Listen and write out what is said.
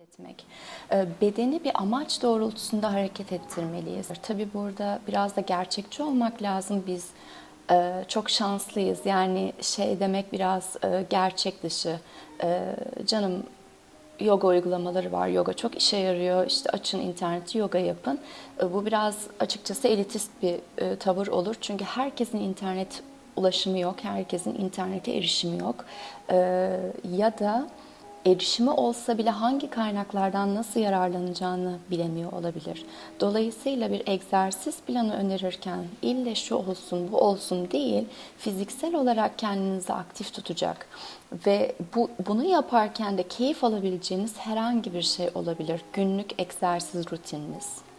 etmek. Ee, Bedeni bir amaç doğrultusunda hareket ettirmeliyiz. Tabii burada biraz da gerçekçi olmak lazım. Biz e, çok şanslıyız. Yani şey demek biraz e, gerçek dışı. E, Canım yoga uygulamaları var. Yoga çok işe yarıyor. İşte açın interneti yoga yapın. Bu biraz açıkçası elitist bir tavır olur. Çünkü herkesin internet ulaşımı yok. Herkesin internete erişimi yok. Ya da erişimi olsa bile hangi kaynaklardan nasıl yararlanacağını bilemiyor olabilir. Dolayısıyla bir egzersiz planı önerirken ille şu olsun bu olsun değil, fiziksel olarak kendinizi aktif tutacak ve bu bunu yaparken de keyif alabileceğiniz herhangi bir şey olabilir. Günlük egzersiz rutininiz.